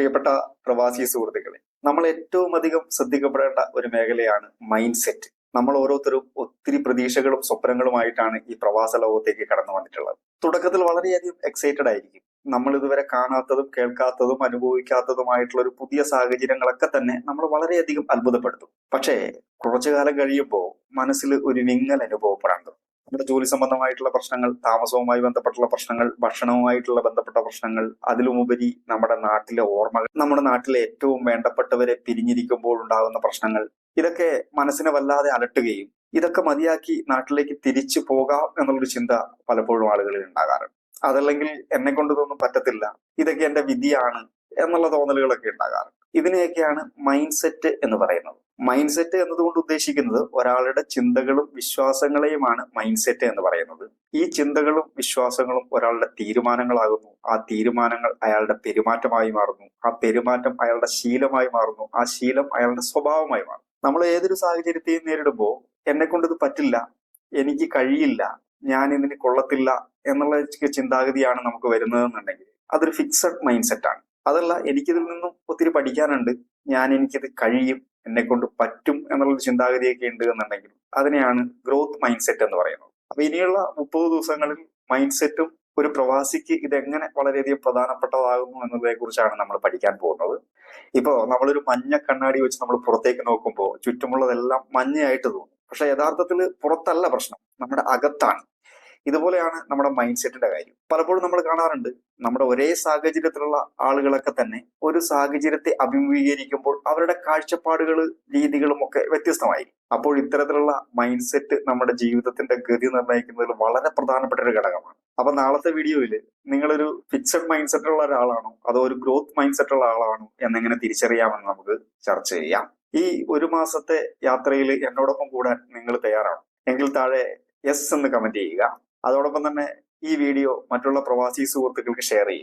പ്രിയപ്പെട്ട പ്രവാസി സുഹൃത്തുക്കളെ നമ്മൾ ഏറ്റവും അധികം ശ്രദ്ധിക്കപ്പെടേണ്ട ഒരു മേഖലയാണ് മൈൻഡ് സെറ്റ് നമ്മൾ ഓരോരുത്തരും ഒത്തിരി പ്രതീക്ഷകളും സ്വപ്നങ്ങളുമായിട്ടാണ് ഈ പ്രവാസ ലോകത്തേക്ക് കടന്നു വന്നിട്ടുള്ളത്. തുടക്കത്തിൽ വളരെയധികം എക്സൈറ്റഡ് ആയിരിക്കും. നമ്മൾ ഇതുവരെ കാണാത്തതും കേൾക്കാത്തതും അനുഭവിക്കാത്തതുമായിട്ടുള്ള ഒരു പുതിയ സാഹചര്യങ്ങളൊക്കെ തന്നെ നമ്മൾ വളരെയധികം അത്ഭുതപ്പെടുത്തും. പക്ഷേ കുറച്ചു കാലം കഴിയുമ്പോൾ മനസ്സിൽ ഒരു വിങ്ങൽ അനുഭവപ്പെടാൻ നമ്മുടെ ജോലി സംബന്ധമായിട്ടുള്ള പ്രശ്നങ്ങൾ താമസവുമായി ബന്ധപ്പെട്ടുള്ള പ്രശ്നങ്ങൾ ഭക്ഷണവുമായിട്ടുള്ള ബന്ധപ്പെട്ട പ്രശ്നങ്ങൾ അതിലുമുപരി നമ്മുടെ നാട്ടിലെ ഓർമ്മകൾ നമ്മുടെ നാട്ടിലെ ഏറ്റവും വേണ്ടപ്പെട്ടവരെ പിരിഞ്ഞിരിക്കുമ്പോൾ ഉണ്ടാകുന്ന പ്രശ്നങ്ങൾ ഇതൊക്കെ മനസ്സിനെ വല്ലാതെ അലട്ടുകയും ഇതൊക്കെ മതിയാക്കി നാട്ടിലേക്ക് തിരിച്ചു പോകാം എന്നുള്ളൊരു ചിന്ത പലപ്പോഴും ആളുകളിൽ ഉണ്ടാകാറുണ്ട്. അതല്ലെങ്കിൽ എന്നെ കൊണ്ട് ഇതൊന്നും പറ്റത്തില്ല. ഇതൊക്കെ എന്റെ വിധിയാണ്. എന്നുള്ള തോന്നലുകളൊക്കെ ഉണ്ടാകാറുണ്ട്. ഇതിനെയൊക്കെയാണ് മൈൻഡ് സെറ്റ് എന്ന് പറയുന്നത്. മൈൻഡ് സെറ്റ് എന്നതുകൊണ്ട് ഉദ്ദേശിക്കുന്നത് ഒരാളുടെ ചിന്തകളും വിശ്വാസങ്ങളെയുമാണ് മൈൻഡ് സെറ്റ് എന്ന് പറയുന്നത്. ഈ ചിന്തകളും വിശ്വാസങ്ങളും ഒരാളുടെ തീരുമാനങ്ങളാകുന്നു. ആ തീരുമാനങ്ങൾ അയാളുടെ പെരുമാറ്റമായി മാറുന്നു. ആ പെരുമാറ്റം അയാളുടെ ശീലമായി മാറുന്നു. ആ ശീലം അയാളുടെ സ്വഭാവമായി മാറുന്നു. നമ്മൾ ഏതൊരു സാഹചര്യത്തെയും നേരിടുമ്പോൾ എന്നെ കൊണ്ടിത് പറ്റില്ല എനിക്ക് കഴിയില്ല ഞാൻ ഇതിന് കൊള്ളത്തില്ല എന്നുള്ള ചിന്താഗതിയാണ് നമുക്ക് വരുന്നതെന്നുണ്ടെങ്കിൽ അതൊരു ഫിക്സഡ് മൈൻഡ് സെറ്റാണ് അതല്ല എനിക്കിതിൽ നിന്നും ഒത്തിരി പഠിക്കാനുണ്ട്. ഞാൻ എനിക്കിത് കഴിയും എന്നെ കൊണ്ട് പറ്റും എന്നുള്ളൊരു ചിന്താഗതിയൊക്കെ ഉണ്ട് എന്നുണ്ടെങ്കിൽ അതിനെയാണ് ഗ്രോത്ത് മൈൻഡ് സെറ്റ് എന്ന് പറയുന്നത്. അപ്പൊ ഇനിയുള്ള മുപ്പത് ദിവസങ്ങളിൽ മൈൻഡ് സെറ്റും ഒരു പ്രവാസിക്ക് ഇതെങ്ങനെ വളരെയധികം പ്രധാനപ്പെട്ടതാകുന്നു എന്നതിനെ കുറിച്ചാണ് നമ്മൾ പഠിക്കാൻ പോകുന്നത്. ഇപ്പോ നമ്മളൊരു മഞ്ഞ കണ്ണാടി വെച്ച് നമ്മൾ പുറത്തേക്ക് നോക്കുമ്പോൾ ചുറ്റുമുള്ളതെല്ലാം മഞ്ഞയായിട്ട് തോന്നും. പക്ഷെ യഥാർത്ഥത്തിൽ പുറത്തല്ല പ്രശ്നം. നമ്മുടെ അകത്താണ്. ഇതുപോലെയാണ് നമ്മുടെ മൈൻഡ് സെറ്റിന്റെ കാര്യം. പലപ്പോഴും നമ്മൾ കാണാറുണ്ട് നമ്മുടെ ഒരേ സാഹചര്യത്തിലുള്ള ആളുകളൊക്കെ തന്നെ ഒരു സാഹചര്യത്തെ അഭിമുഖീകരിക്കുമ്പോൾ അവരുടെ കാഴ്ചപ്പാടുകൾ രീതികളും ഒക്കെ വ്യത്യസ്തമായിരിക്കും. അപ്പോൾ ഇത്തരത്തിലുള്ള മൈൻഡ് സെറ്റ് നമ്മുടെ ജീവിതത്തിന്റെ ഗതി നിർണയിക്കുന്നതിൽ വളരെ പ്രധാനപ്പെട്ട ഒരു ഘടകമാണ്. അപ്പൊ നാളത്തെ വീഡിയോയിൽ നിങ്ങളൊരു ഫിക്സഡ് മൈൻഡ് സെറ്റുള്ള ഒരാളാണോ അതോ ഒരു ഗ്രോത്ത് മൈൻഡ് സെറ്റുള്ള ആളാണോ എന്നെങ്ങനെ തിരിച്ചറിയാമെന്ന് നമുക്ക് ചർച്ച ചെയ്യാം. ഈ ഒരു മാസത്തെ യാത്രയിൽ എന്നോടൊപ്പം കൂടാൻ നിങ്ങൾ തയ്യാറാണോ. എങ്കിൽ താഴെ യെസ് എന്ന് കമന്റ് ചെയ്യുക. അതോടൊപ്പം തന്നെ ഈ വീഡിയോ മറ്റുള്ള പ്രവാസി സുഹൃത്തുക്കൾക്ക് ഷെയർ ചെയ്യുക.